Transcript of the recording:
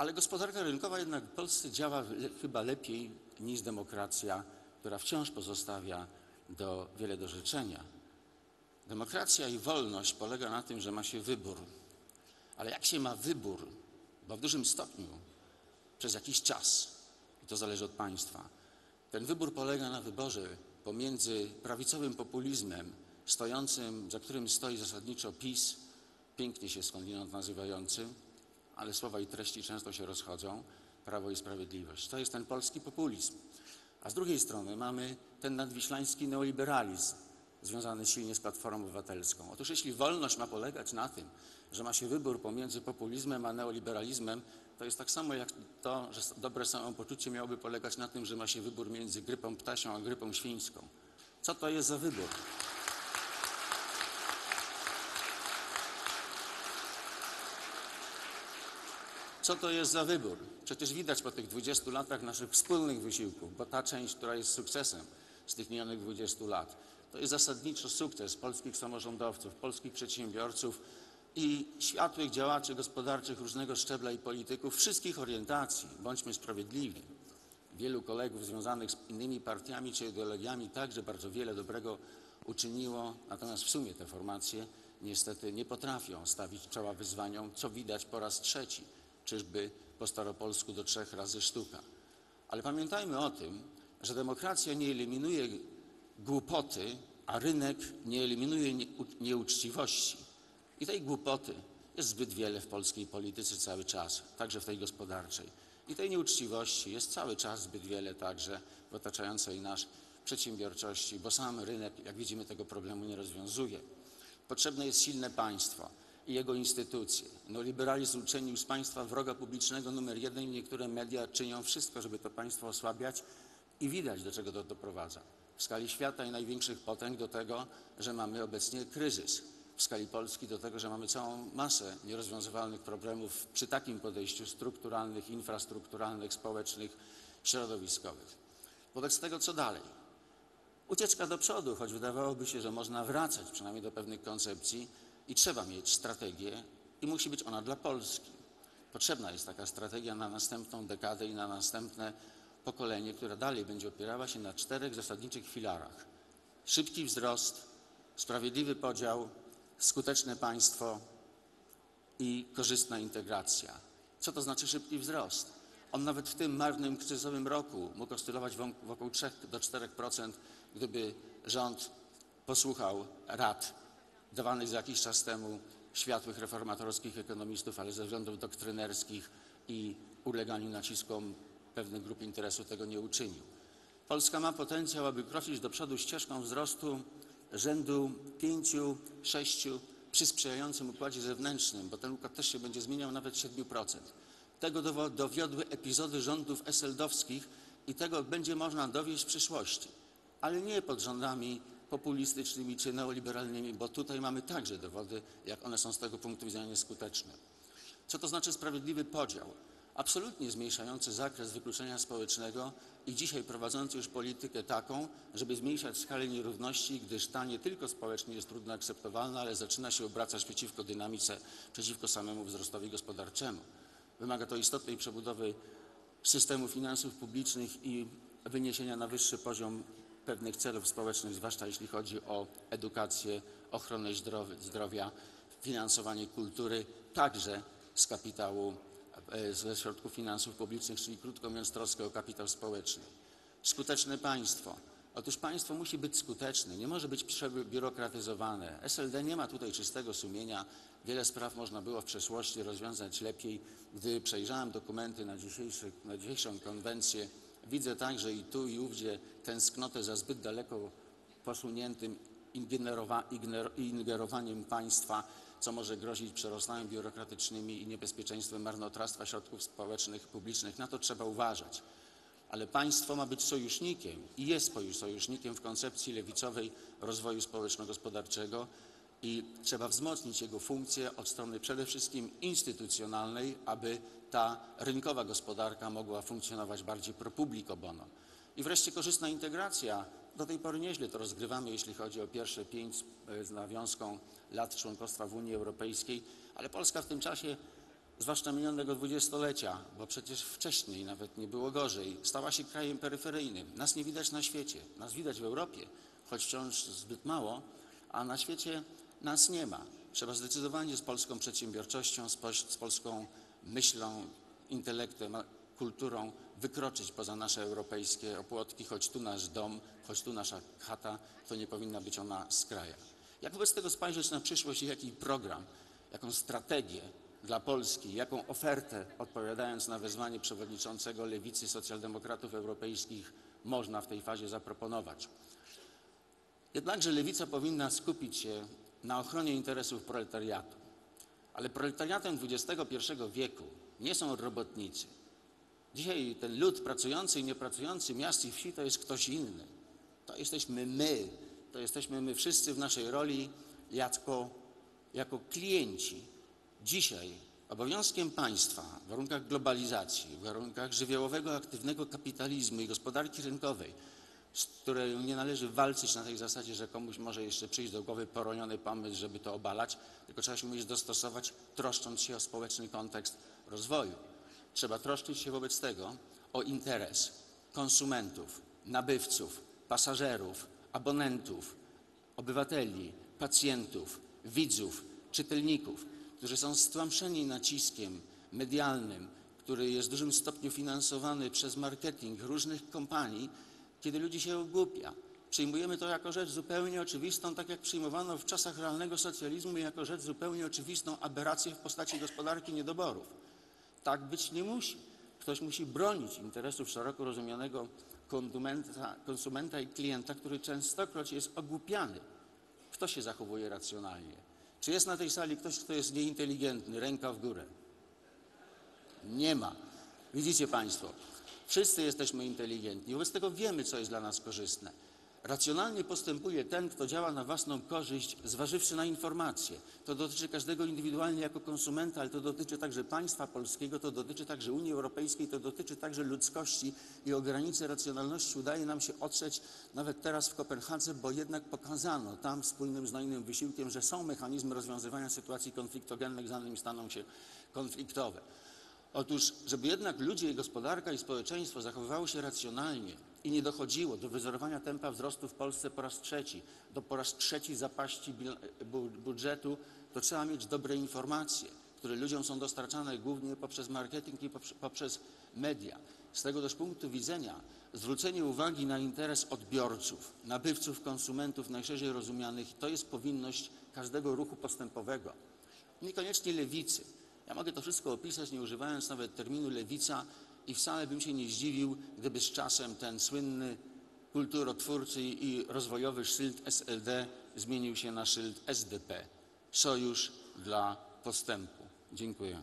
Ale gospodarka rynkowa jednak w Polsce działa chyba lepiej niż demokracja, która wciąż pozostawia do, wiele do życzenia. Demokracja i wolność polega na tym, że ma się wybór. Ale jak się ma wybór, bo w dużym stopniu przez jakiś czas, i to zależy od państwa, ten wybór polega na wyborze pomiędzy prawicowym populizmem, stojącym, za którym stoi zasadniczo PiS, pięknie się skądinąd nazywający, ale słowa i treści często się rozchodzą, Prawo i Sprawiedliwość. To jest ten polski populizm. A z drugiej strony mamy ten nadwiślański neoliberalizm, związany silnie z Platformą Obywatelską. Otóż jeśli wolność ma polegać na tym, że ma się wybór pomiędzy populizmem a neoliberalizmem, to jest tak samo jak to, że dobre samopoczucie miałoby polegać na tym, że ma się wybór między grypą ptasią a grypą świńską. Co to jest za wybór? Co to jest za wybór? Przecież widać po tych 20 latach naszych wspólnych wysiłków, bo ta część, która jest sukcesem z tych minionych 20 lat, to jest zasadniczo sukces polskich samorządowców, polskich przedsiębiorców i światłych działaczy gospodarczych różnego szczebla i polityków wszystkich orientacji. Bądźmy sprawiedliwi. Wielu kolegów związanych z innymi partiami czy ideologiami także bardzo wiele dobrego uczyniło, natomiast w sumie te formacje niestety nie potrafią stawić czoła wyzwaniom, co widać po raz trzeci czyżby po staropolsku do trzech razy sztuka. Ale pamiętajmy o tym, że demokracja nie eliminuje głupoty, a rynek nie eliminuje nieuczciwości. I tej głupoty jest zbyt wiele w polskiej polityce cały czas, także w tej gospodarczej. I tej nieuczciwości jest cały czas zbyt wiele także w otaczającej nas przedsiębiorczości, bo sam rynek, jak widzimy, tego problemu nie rozwiązuje. Potrzebne jest silne państwo i jego instytucje. Neoliberalizm uczynił z państwa wroga publicznego numer jeden i niektóre media czynią wszystko, żeby to państwo osłabiać i widać, do czego to doprowadza. W skali świata i największych potęg do tego, że mamy obecnie kryzys. W skali Polski do tego, że mamy całą masę nierozwiązywalnych problemów przy takim podejściu strukturalnych, infrastrukturalnych, społecznych, środowiskowych. Wobec tego co dalej? Ucieczka do przodu, choć wydawałoby się, że można wracać przynajmniej do pewnych koncepcji, i trzeba mieć strategię i musi być ona dla Polski. Potrzebna jest taka strategia na następną dekadę i na następne pokolenie, która dalej będzie opierała się na czterech zasadniczych filarach. Szybki wzrost, sprawiedliwy podział, skuteczne państwo i korzystna integracja. Co to znaczy szybki wzrost? On nawet w tym marnym, kryzysowym roku mógł oscylować wokół 3 do 4%, gdyby rząd posłuchał rad dawanych za jakiś czas temu światłych reformatorskich ekonomistów, ale ze względów doktrynerskich i uleganiu naciskom pewnych grup interesu tego nie uczynił. Polska ma potencjał, aby kroczyć do przodu ścieżką wzrostu rzędu 5-6 przy sprzyjającym układzie zewnętrznym, bo ten układ też się będzie zmieniał nawet 7%. Tego dowiodły epizody rządów eseldowskich i tego będzie można dowieść w przyszłości, ale nie pod rządami populistycznymi czy neoliberalnymi, bo tutaj mamy także dowody, jak one są z tego punktu widzenia nieskuteczne. Co to znaczy sprawiedliwy podział? Absolutnie zmniejszający zakres wykluczenia społecznego i dzisiaj prowadzący już politykę taką, żeby zmniejszać skalę nierówności, gdyż ta nie tylko społecznie jest trudno akceptowalna, ale zaczyna się obracać przeciwko dynamice, przeciwko samemu wzrostowi gospodarczemu. Wymaga to istotnej przebudowy systemu finansów publicznych i wyniesienia na wyższy poziom pewnych celów społecznych, zwłaszcza jeśli chodzi o edukację, ochronę zdrowia, finansowanie kultury, także z kapitału, e, ze środków finansów publicznych, czyli krótko mówiąc troskę o kapitał społeczny. Skuteczne państwo. Otóż państwo musi być skuteczne, nie może być przebiurokratyzowane. SLD nie ma tutaj czystego sumienia. Wiele spraw można było w przeszłości rozwiązać lepiej. Gdy przejrzałem dokumenty na, na dzisiejszą konwencję, Widzę także i tu, i ówdzie tęsknotę za zbyt daleko posuniętym ingerowaniem państwa, co może grozić przerostami biurokratycznymi i niebezpieczeństwem marnotrawstwa środków społecznych, publicznych. Na to trzeba uważać. Ale państwo ma być sojusznikiem i jest sojusznikiem w koncepcji lewicowej rozwoju społeczno-gospodarczego i trzeba wzmocnić jego funkcję od strony przede wszystkim instytucjonalnej, aby ta rynkowa gospodarka mogła funkcjonować bardziej pro publico bono. I wreszcie korzystna integracja. Do tej pory nieźle to rozgrywamy, jeśli chodzi o pierwsze pięć z nawiązką lat członkostwa w Unii Europejskiej, ale Polska w tym czasie zwłaszcza minionego dwudziestolecia, bo przecież wcześniej nawet nie było gorzej, stała się krajem peryferyjnym. Nas nie widać na świecie, nas widać w Europie, choć wciąż zbyt mało, a na świecie nas nie ma. Trzeba zdecydowanie z polską przedsiębiorczością, z, polską myślą, intelektem, kulturą wykroczyć poza nasze europejskie opłotki, choć tu nasz dom, choć tu nasza chata, to nie powinna być ona skraja. Jak wobec tego spojrzeć na przyszłość i jaki program, jaką strategię dla Polski, jaką ofertę, odpowiadając na wezwanie przewodniczącego Lewicy Socjaldemokratów Europejskich, można w tej fazie zaproponować? Jednakże lewica powinna skupić się na ochronie interesów proletariatu. Ale proletariatem XXI wieku nie są robotnicy. Dzisiaj ten lud pracujący i niepracujący miast i wsi to jest ktoś inny. To jesteśmy my. To jesteśmy my wszyscy w naszej roli jako, jako klienci. Dzisiaj obowiązkiem państwa w warunkach globalizacji, w warunkach żywiołowego, aktywnego kapitalizmu i gospodarki rynkowej, z której nie należy walczyć na tej zasadzie, że komuś może jeszcze przyjść do głowy poroniony pomysł, żeby to obalać, tylko trzeba się umieć dostosować, troszcząc się o społeczny kontekst rozwoju. Trzeba troszczyć się wobec tego o interes konsumentów, nabywców, pasażerów, abonentów, obywateli, pacjentów, widzów, czytelników, którzy są stłamszeni naciskiem medialnym, który jest w dużym stopniu finansowany przez marketing różnych kompanii, kiedy ludzi się ogłupia. Przyjmujemy to jako rzecz zupełnie oczywistą, tak jak przyjmowano w czasach realnego socjalizmu jako rzecz zupełnie oczywistą aberrację w postaci gospodarki niedoborów. Tak być nie musi. Ktoś musi bronić interesów szeroko rozumianego konsumenta, konsumenta i klienta, który częstokroć jest ogłupiany. Kto się zachowuje racjonalnie? Czy jest na tej sali ktoś, kto jest nieinteligentny? Ręka w górę. Nie ma. Widzicie Państwo, wszyscy jesteśmy inteligentni, wobec tego wiemy, co jest dla nas korzystne. Racjonalnie postępuje ten, kto działa na własną korzyść, zważywszy na informacje. To dotyczy każdego indywidualnie jako konsumenta, ale to dotyczy także państwa polskiego, to dotyczy także Unii Europejskiej, to dotyczy także ludzkości i o granice racjonalności udaje nam się otrzeć nawet teraz w Kopenhadze, bo jednak pokazano tam wspólnym, znajomym wysiłkiem, że są mechanizmy rozwiązywania sytuacji konfliktogennych, zanim staną się konfliktowe. Otóż, żeby jednak ludzie i gospodarka i społeczeństwo zachowywały się racjonalnie i nie dochodziło do wyzerowania tempa wzrostu w Polsce po raz trzeci, do po raz trzeci zapaści budżetu, to trzeba mieć dobre informacje, które ludziom są dostarczane głównie poprzez marketing i poprze- poprzez media. Z tego też punktu widzenia zwrócenie uwagi na interes odbiorców, nabywców, konsumentów najszerzej rozumianych, to jest powinność każdego ruchu postępowego niekoniecznie lewicy. Ja mogę to wszystko opisać, nie używając nawet terminu lewica i wcale bym się nie zdziwił, gdyby z czasem ten słynny kulturotwórczy i rozwojowy szyld SLD zmienił się na szyld SDP. Sojusz dla postępu. Dziękuję.